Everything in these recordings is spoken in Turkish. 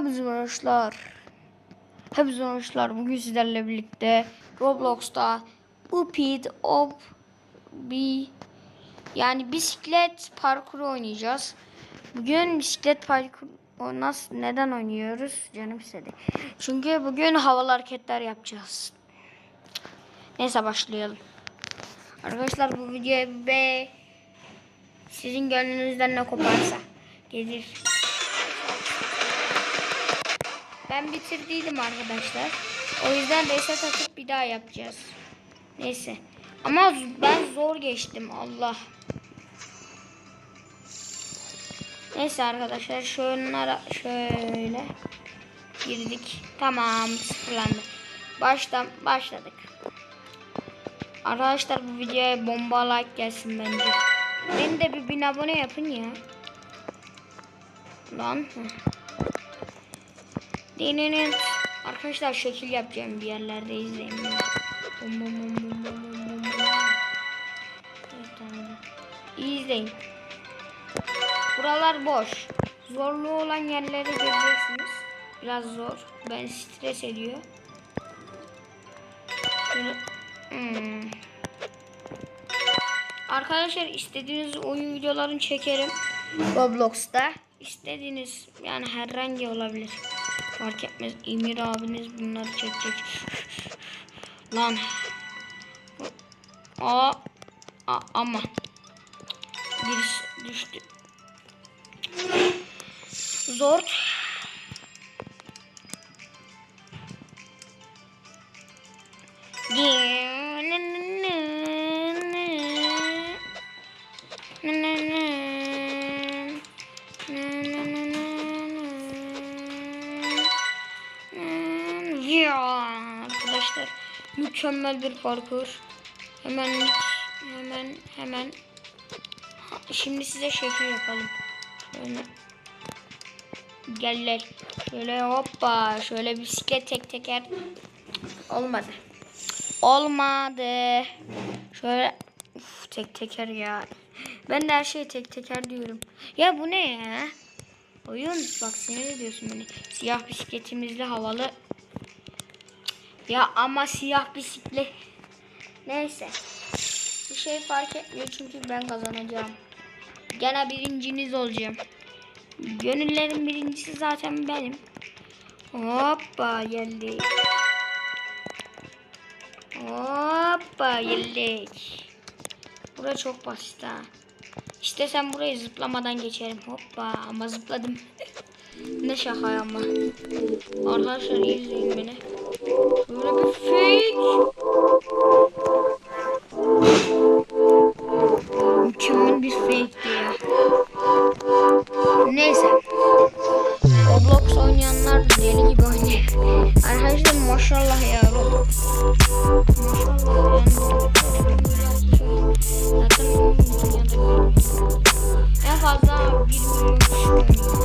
Hepinize merhabalar. Hepinize merhabalar. Bugün sizlerle birlikte Roblox'ta Upid of bir yani bisiklet parkuru oynayacağız. Bugün bisiklet parkuru nasıl neden oynuyoruz? Canım istedi. Çünkü bugün havalı hareketler yapacağız. Neyse başlayalım. Arkadaşlar bu videoya be sizin gönlünüzden ne koparsa gelir. Ben bitirdiydim arkadaşlar. O yüzden reset atıp bir daha yapacağız. Neyse. Ama ben zor geçtim Allah. Neyse arkadaşlar şunlara şöyle girdik. Tamam sıfırlandı. Baştan başladık. Arkadaşlar bu videoya bomba like gelsin bence. Beni de bir bin abone yapın ya. Lan. Dininin arkadaşlar şekil yapacağım bir yerlerde izleyin. Bum bum bum bum bum bum bum. Evet. Buralar boş. Zorlu olan yerlere göreceksiniz. Biraz zor. Ben stres ediyor. Hmm. Arkadaşlar istediğiniz oyun videolarını çekerim. Roblox'ta. İstediğiniz yani herhangi olabilir. Fark etmez. Emir abiniz bunları çekecek. Lan. Aa. A ama. Birisi düştü. Zor. Ya mükemmel bir parkur. Hemen hemen hemen şimdi size şekil yapalım. Şöyle Geller. Şöyle hoppa. Şöyle bisiklet tek teker. Olmadı. Olmadı. Şöyle Uf, tek teker ya. Ben de her şey tek teker diyorum. Ya bu ne ya? Oyun bak sinir ediyorsun beni. Siyah bisikletimizle havalı. Ya ama siyah bisiklet. Neyse. Bir şey fark etmiyor çünkü ben kazanacağım. Gene birinciniz olacağım. Gönüllerin birincisi zaten benim. Hoppa geldik. Hoppa geldik. Bura çok basit ha. İşte sen burayı zıplamadan geçerim. Hoppa ama zıpladım. ne şaka ama. Arkadaşlar izleyin beni. Bir fake. Bir fake ya. Neyse. Roblox oynayanlar deli gibi oynuyor. Arkadaşlar maşallah ya. Maşallah yani. Zaten en fazla 1 milyon kişi oynuyor.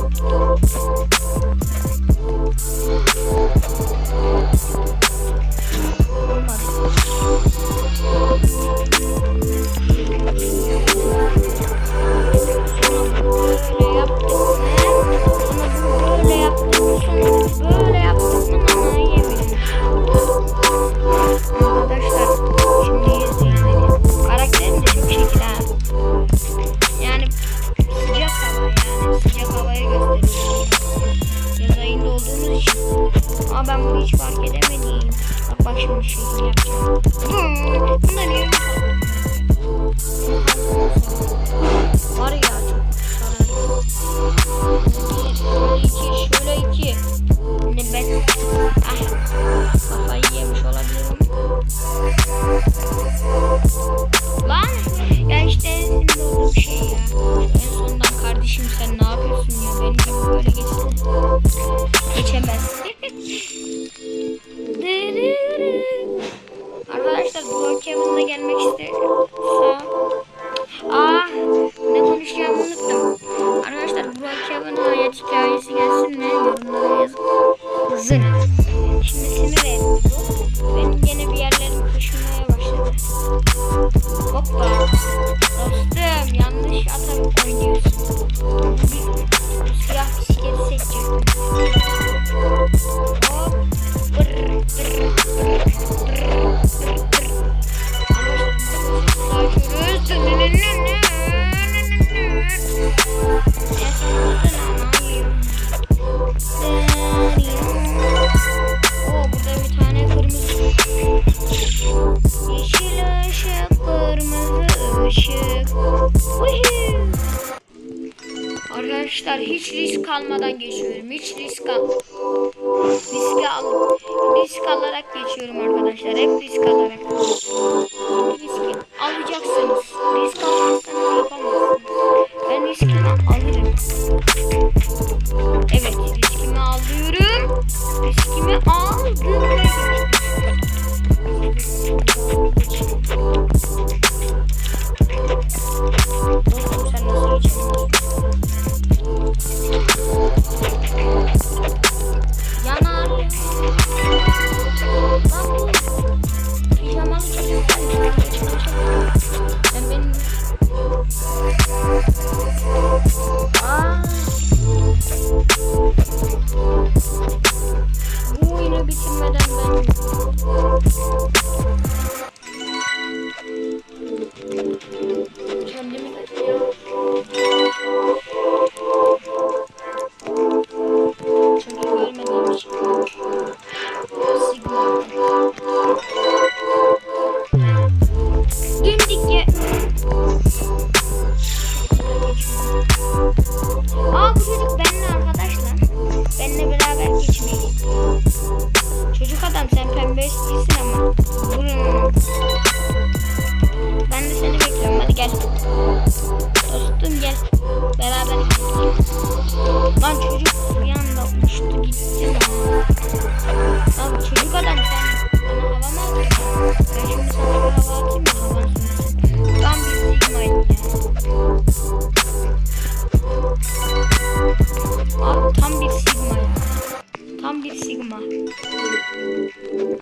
Sigma.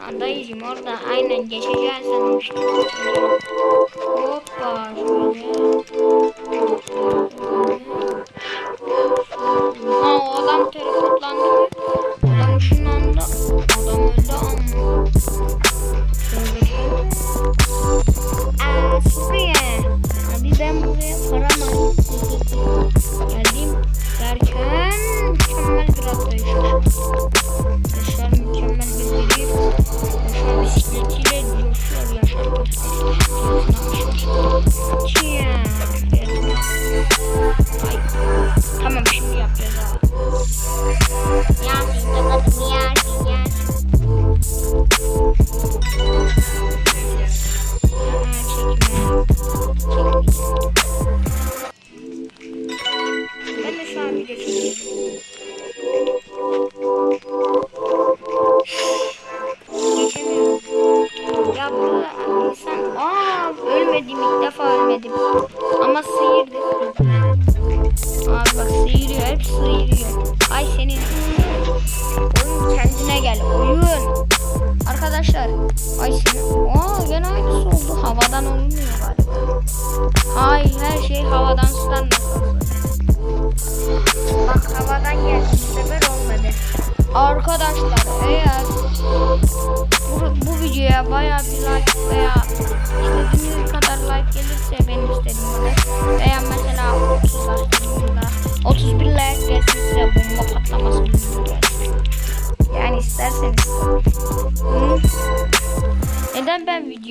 Adayızım orada aynen geçeceğiz sanmıştım. Hoppa şöyle.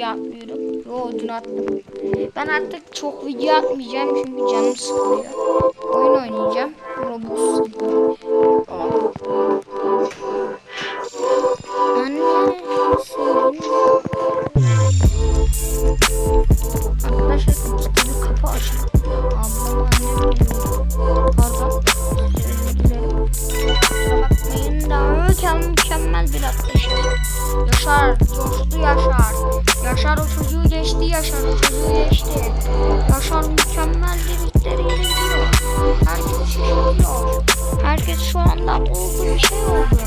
video atmıyorum. Yo dün attım. Ben artık çok video atmayacağım çünkü canım sıkılıyor. Oyun oynayacağım. Roblox. Arkadaşlar kitabı açın. Ablam annem Pardon. Bakmayın daha mükemmel bir arkadaşım. Yaşar. Yaşar 30'u geçti. Yaşar mükemmel lirikleriyle gidiyor. Herkes şey şaşırıyor. Herkes şu anda oldu bir şey oldu.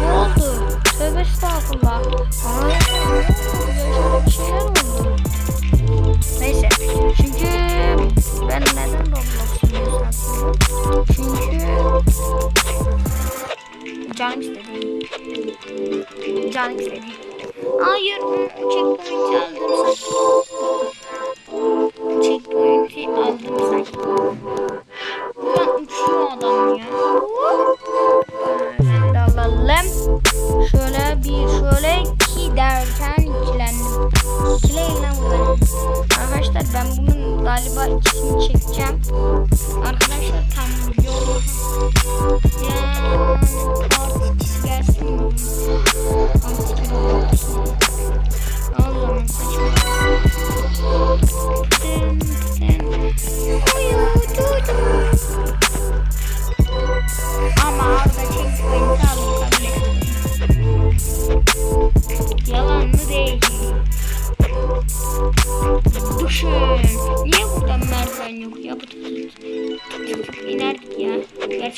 Ne oldu? Tövbe estağfurullah. Aa, Yaşar'a bir şeyler oldu. Neyse. Çünkü ben neden Roblox'u yazdım? Çünkü canım istedi. Canım istedi. Thank you.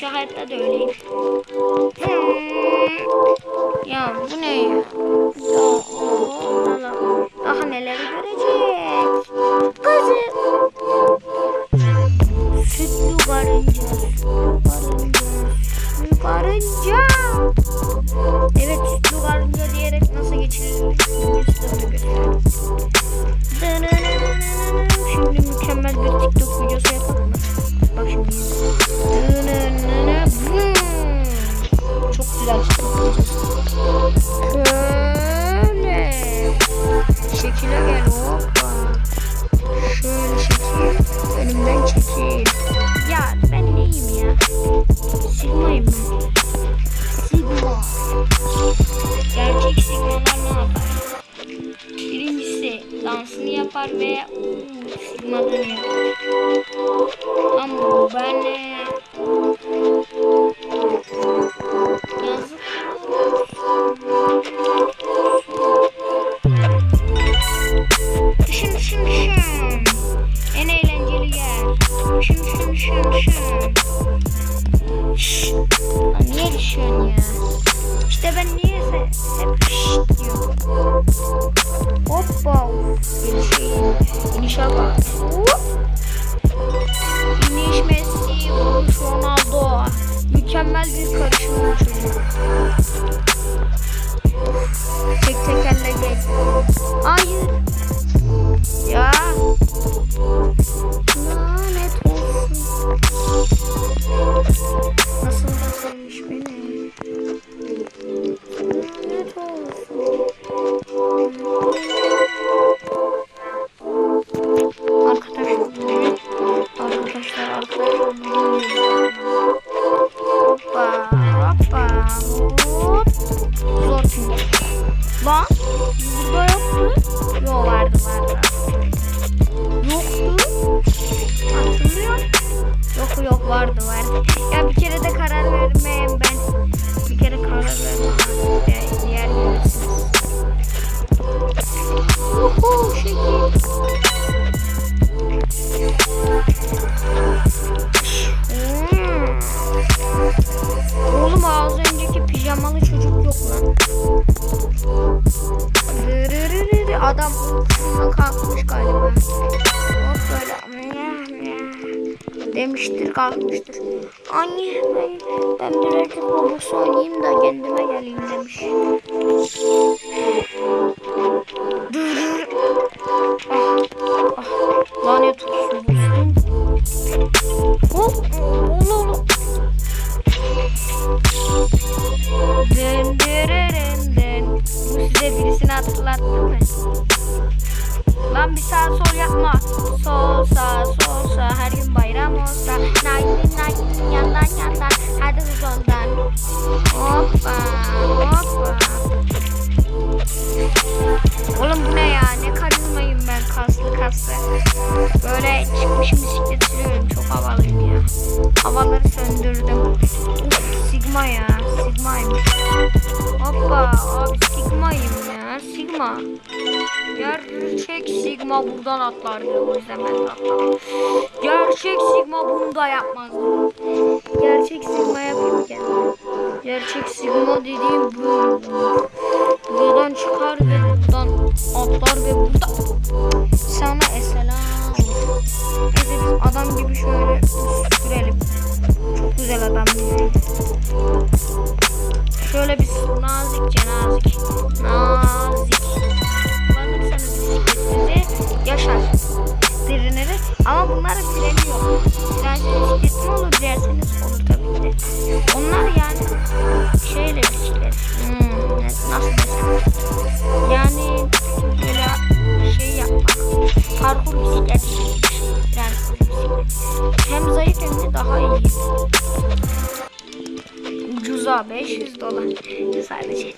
Hayatta da öyleyim. Hmm. Ya bu ne forma é um, uma planeta. İnişe bak. İniş Messi, Ronaldo. Mükemmel bir karışım çocuk. Burada yoktu. Yo vardı vardı. Yoktu. Hatırlıyor. Yok yok vardı vardı. Ya bir kere de karar vermeyeyim ben. Bir kere karar vermem. Diğer, görürsünüz. Uhu şekil. Oğlum az önceki pijamalı çocuk yok lan. Adam uykusundan kalkmış galiba. Hop böyle demiştir kalkmıştır. Anne ben, ben birazcık Roblox oynayayım da kendime geleyim demiş. Sigma. Gerçek Sigma buradan atlardı. O yüzden ben de. Gerçek Sigma bunu da yapmazdı. Gerçek Sigma yapayım. Gerçek Sigma dediğim olur. Buradan çıkar ve buradan atlar ve burada sana esselam. Neyse biz adam gibi şöyle sürelim. Çok güzel adam yani. Şöyle biz nazikçe nazik. Nazik. Kullanırsanız bisikletinizi yaşar. Direniri. Ama bunların freni yok. Dilerseniz bisiklet olur derseniz olur tabii ki de. Onlar yani Ucuza 500 dolar sadece.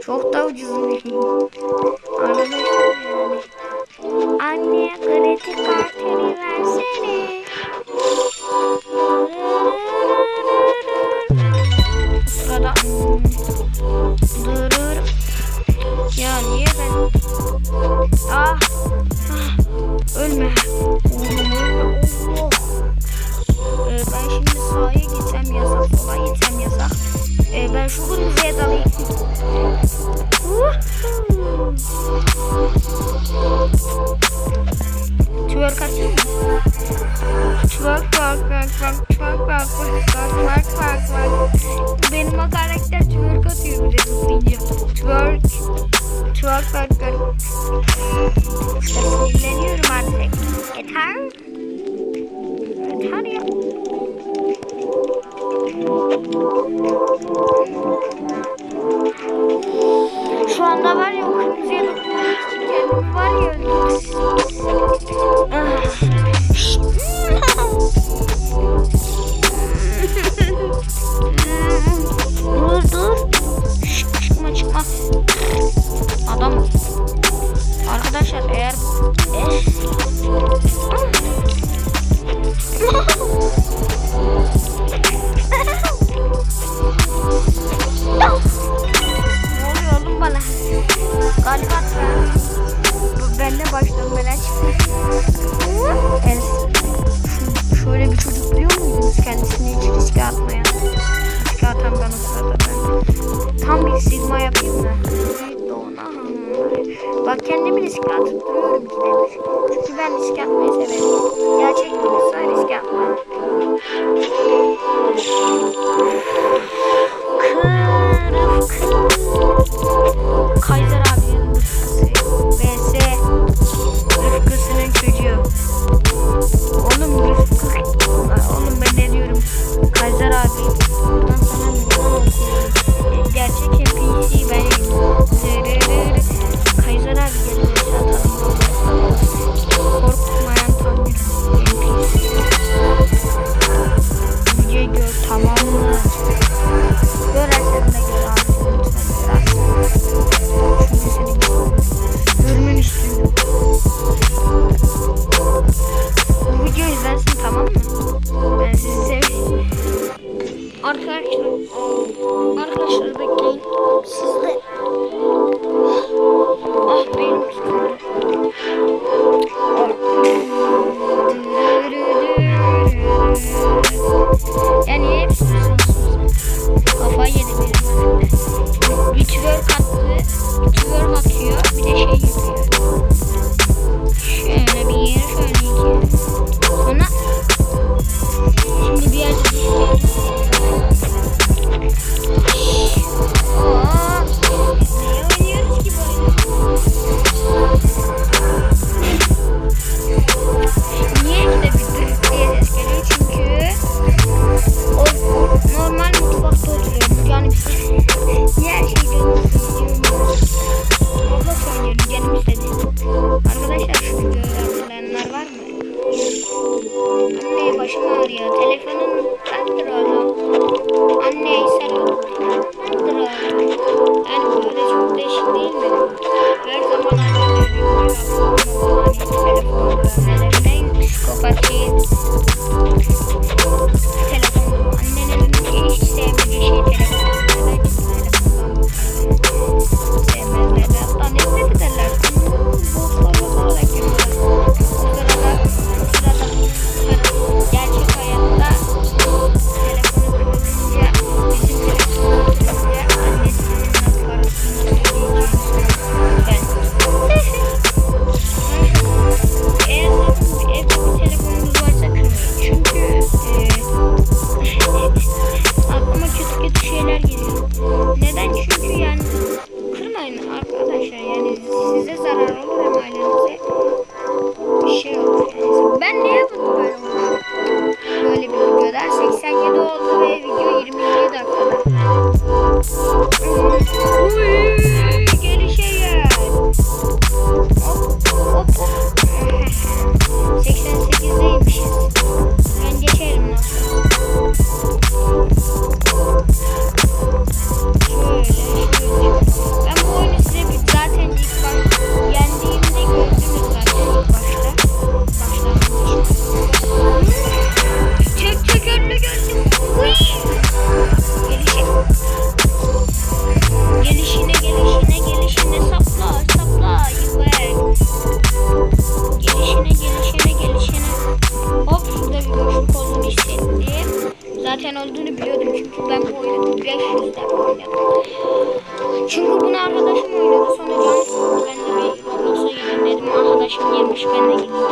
Çok da ucuz. Arkadaşlar bak. E, ben şu kırmızıya dalayım. Uh. Twerk atayım mı? Twerk bak bak bak twerk bak bak bak bak bak bak. Benim o karakter twerk atıyor bir de zıplayınca. Twerk. Twerk bak bak. Sinirleniyorum artık. Yeter. Yeter ya. Şu anda var ya o kırmızıya dokunmak var ya dur dur. Çıkma çıkma. Adam. Arkadaşlar eğer Kırık Kaiser Tamam? Ben sizi seviyorum. Arkadaşlar, arkadaşlar bekleyin. Siz de Six and Arkadaşım